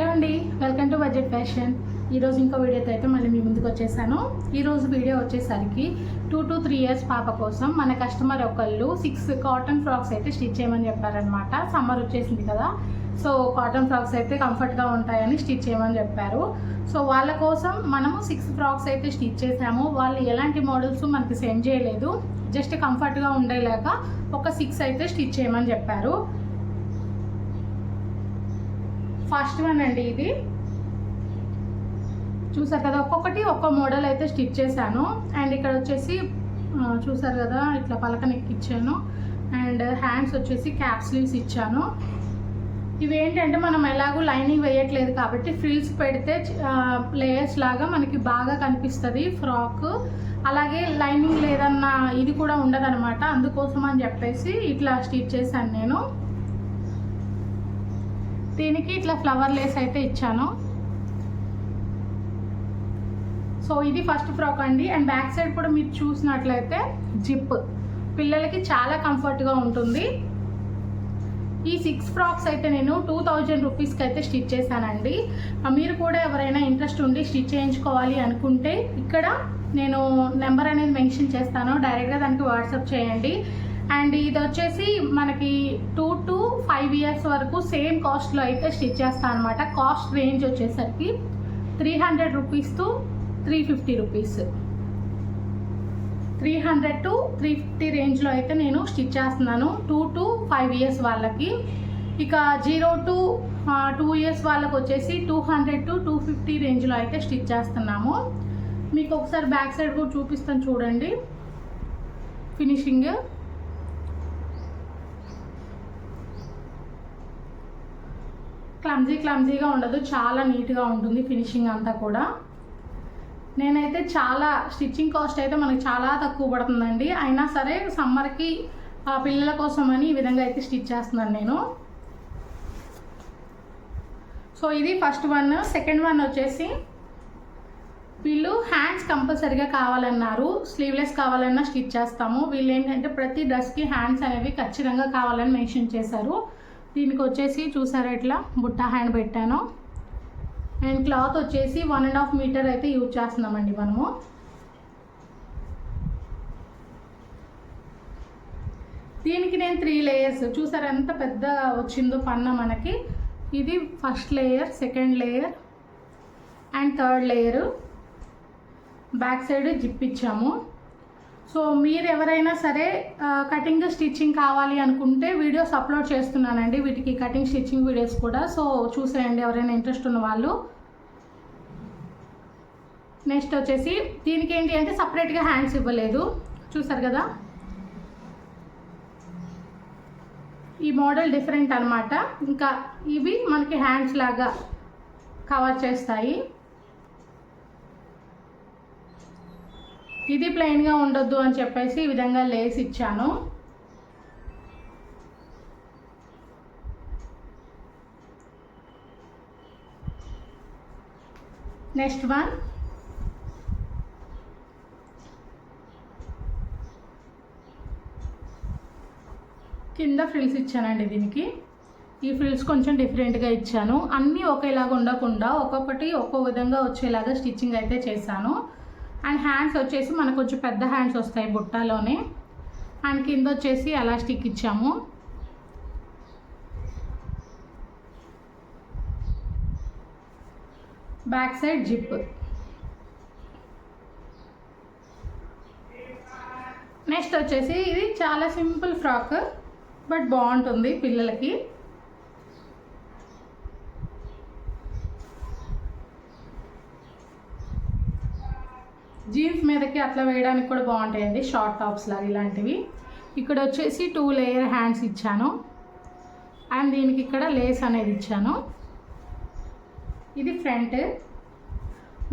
Hello అండి welcome to budget fashion. ఈరోజు ఇంకో వీడియోతో అయితే మళ్ళీ మీ ముందుకు వచ్చేసాను. ఈరోజు వీడియో వచ్చేసరికి టూ టు త్రీ ఇయర్స్ పాప కోసం మన కస్టమర్ ఒకళ్ళు సిక్స్ కాటన్ ఫ్రాక్స్ అయితే స్టిచ్ చేయమని చెప్పారనమాట సమ్మర్ వచ్చేసింది కదా సో కాటన్ ఫ్రాక్స్ అయితే కంఫర్ట్గా ఉంటాయని స్టిచ్ చేయమని చెప్పారు. సో వాళ్ళ కోసం మనము సిక్స్ ఫ్రాక్స్ అయితే స్టిచ్ చేసాము. వాళ్ళు ఎలాంటి మోడల్స్ మనకి సెండ్ చేయలేదు జస్ట్ కంఫర్ట్గా ఉండేలాగా ఒక సిక్స్ అయితే స్టిచ్ చేయమని చెప్పారు. ఫస్ట్ వన్ అండి ఇది. చూసారు కదా ఒక్కొక్కటి ఒక్కో మోడల్ అయితే స్టిచ్ చేశాను. అండ్ ఇక్కడ వచ్చేసి చూసారు కదా ఇట్లా పలకన ఎక్కిచ్చాను అండ్ హ్యాండ్స్ వచ్చేసి క్యాప్ స్లీవ్స్ ఇచ్చాను. ఇవి ఏంటంటే మనం ఎలాగో లైనింగ్ వేయట్లేదు కాబట్టి ఫ్రిల్స్ పెడితే లేయర్స్ లాగా మనకి బాగా కనిపిస్తుంది ఫ్రాక్. అలాగే లైనింగ్ లేదన్న ఇది కూడా ఉండదనమాట అందుకోసం అని చెప్పేసి ఇట్లా స్టిచ్ చేశాను నేను. దీనికి ఇట్లా ఫ్లవర్ లేస్ అయితే ఇచ్చాను. సో ఇది ఫస్ట్ ఫ్రాక్ అండి. అండ్ బ్యాక్ సైడ్ కూడా మీరు చూసినట్లయితే జిప్ పిల్లలకి చాలా కంఫర్ట్గా ఉంటుంది. ఈ సిక్స్ ఫ్రాక్స్ అయితే నేను టూ థౌజండ్ రూపీస్కి అయితే స్టిచ్ చేశానండి. మీరు కూడా ఎవరైనా ఇంట్రెస్ట్ ఉండి స్టిచ్ చేయించుకోవాలి అనుకుంటే ఇక్కడ నేను నెంబర్ అనేది మెన్షన్ చేస్తాను. డైరెక్ట్గా దానికి వాట్సాప్ చేయండి. అండ్ ఇది వచ్చేసి మనకి టూ టు ఫైవ్ ఇయర్స్ వరకు సేమ్ కాస్ట్లో అయితే స్టిచ్ చేస్తాను అనమాట కాస్ట్ రేంజ్ వచ్చేసరికి three hundred rupees to three fifty rupees. Three hundred to three fifty రేంజ్లో అయితే నేను స్టిచ్ చేస్తున్నాను టూ టు ఫైవ్ ఇయర్స్ వాళ్ళకి. ఇక జీరో టు టూ ఇయర్స్ వాళ్ళకి వచ్చేసి two hundred to two fifty రేంజ్లో అయితే స్టిచ్ చేస్తున్నాము. మీకు ఒకసారి బ్యాక్ సైడ్ కూడా చూపిస్తాను చూడండి. ఫినిషింగ్. క్లమ్జీ క్లమ్జీగా ఉండదు చాలా నీట్గా ఉంటుంది ఫినిషింగ్ అంతా కూడా. నేనైతే చాలా స్టిచ్చింగ్ కాస్ట్ అయితే మనకు చాలా తక్కువ పడుతుందండి. అయినా సరే సమ్మర్కి ఆ పిల్లల కోసం అని ఈ విధంగా అయితే స్టిచ్ చేస్తున్నాను నేను. సో ఇది ఫస్ట్ వన్. సెకండ్ వన్ వచ్చేసి వీళ్ళు హ్యాండ్స్ కంపల్సరీగా కావాలన్నారు. స్లీవ్లెస్ కావాలన్నా స్టిచ్ చేస్తాము. వీళ్ళు ఏంటంటే ప్రతి డ్రెస్కి హ్యాండ్స్ అనేవి ఖచ్చితంగా కావాలని మెన్షన్ చేశారు. దీనికి వచ్చేసి చూసారా ఇట్లా బుట్ట హ్యాండ్ పెట్టాను. అండ్ క్లాత్ వచ్చేసి వన్ అండ్ హాఫ్ మీటర్ అయితే యూజ్ చేస్తున్నామండి మనము. దీనికి నేను త్రీ లేయర్స్ చూసారా ఎంత పెద్ద వచ్చిందో పన్న మనకి. ఇది first layer second layer and third layer. Back side zip ఇచ్చాము. సో మీరు ఎవరైనా సరే కటింగ్ స్టిచ్చింగ్ కావాలి అనుకుంటే వీడియోస్ అప్లోడ్ చేస్తున్నానండి. వీటికి కటింగ్ స్టిచ్చింగ్ వీడియోస్ కూడా. సో చూసేయండి ఎవరైనా ఇంట్రెస్ట్ ఉన్న వాళ్ళు. నెక్స్ట్ వచ్చేసి దీనికి ఏంటి అంటే సపరేట్గా హ్యాండ్స్ ఇవ్వలేదు. చూసారు కదా? ఈ మోడల్ డిఫరెంట్ అనమాట ఇంకా ఇవి మనకి హ్యాండ్స్ లాగా కవర్ చేస్తాయి. ఇది ప్లెయిన్గా ఉండొద్దు అని చెప్పేసి ఈ విధంగా లేస్ ఇచ్చాను. నెక్స్ట్ వన్ కింద ఫ్రిల్స్ ఇచ్చానండి దీనికి. ఈ ఫ్రిల్స్ కొంచెం డిఫరెంట్గా ఇచ్చాను. అన్నీ ఒకేలాగా ఉండకుండా ఒక్కొక్కటి ఒక్కో విధంగా వచ్చేలాగా స్టిచ్చింగ్ అయితే చేశాను. అండ్ హ్యాండ్స్ వచ్చేసి మనకు కొంచెం పెద్ద హ్యాండ్స్ వస్తాయి బుట్టలోనే. అండ్ కింద వచ్చేసి ఎలాస్టిక్ ఇచ్చాము. Back side zip. నెక్స్ట్ వచ్చేసి ఇది చాలా సింపుల్ ఫ్రాక్ బట్ బాగుంటుంది పిల్లలకి. జీన్స్ మీదకి అట్లా వేయడానికి కూడా బాగుంటాయండి. షార్ట్ టాప్స్ లాగా ఇలాంటివి. ఇక్కడ వచ్చేసి టూ లేయర్ హ్యాండ్స్ ఇచ్చాను. అండ్ దీనికి ఇక్కడ లేస్ అనేది ఇచ్చాను. ఇది ఫ్రంట్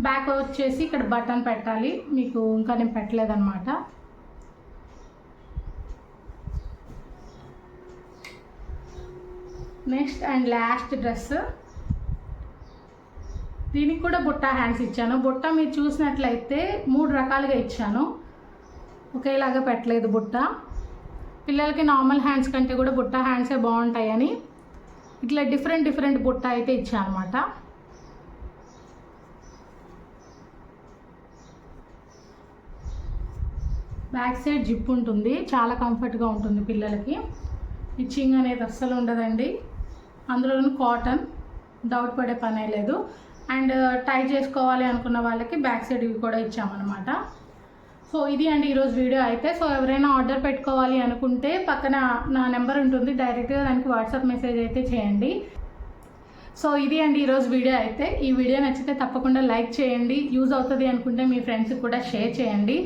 బ్యాక్ వచ్చేసి ఇక్కడ బటన్ పెట్టాలి. మీకు ఇంకా నేను పెట్టలేదన్నమాట. నెక్స్ట్ అండ్ లాస్ట్ డ్రెస్ దీనికి కూడా బుట్ట హ్యాండ్స్ ఇచ్చాను. బుట్ట మీరు చూసినట్లయితే మూడు రకాలుగా ఇచ్చాను. ఒకేలాగా పెట్టలేదు బుట్ట. పిల్లలకి నార్మల్ హ్యాండ్స్ కంటే కూడా బుట్ట హ్యాండ్సే బాగుంటాయని ఇట్లా డిఫరెంట్ డిఫరెంట్ బుట్ట అయితే ఇచ్చాను అనమాట బ్యాక్ సైడ్ జిప్ ఉంటుంది. చాలా కంఫర్ట్గా ఉంటుంది పిల్లలకి. ఇచ్చింగ్ అనేది అస్సలు ఉండదండి. అందులోనూ కాటన్. డౌట్ పడే పనే లేదు. అండ్ uh, టై చేసుకోవాలి అనుకున్న వాళ్ళకి బ్యాక్ సైడ్ ఇవి కూడా ఇచ్చామన్నమాట. సో ఇది అండి ఈరోజు వీడియో అయితే. సో ఎవరైనా ఆర్డర్ పెట్టుకోవాలి అనుకుంటే పక్కన నా నెంబర్ ఉంటుంది. డైరెక్ట్గా దానికి వాట్సాప్ మెసేజ్ అయితే చేయండి. సో ఇది అండి ఈరోజు వీడియో అయితే. ఈ వీడియో నచ్చితే తప్పకుండా లైక్ చేయండి. యూజ్ అవుతుంది అనుకుంటే మీ ఫ్రెండ్స్కి కూడా షేర్ చేయండి.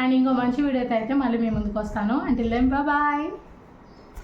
అండ్ ఇంకో మంచి వీడియో అయితే మళ్ళీ మీ ముందుకు వస్తాను. అంటే బాయ్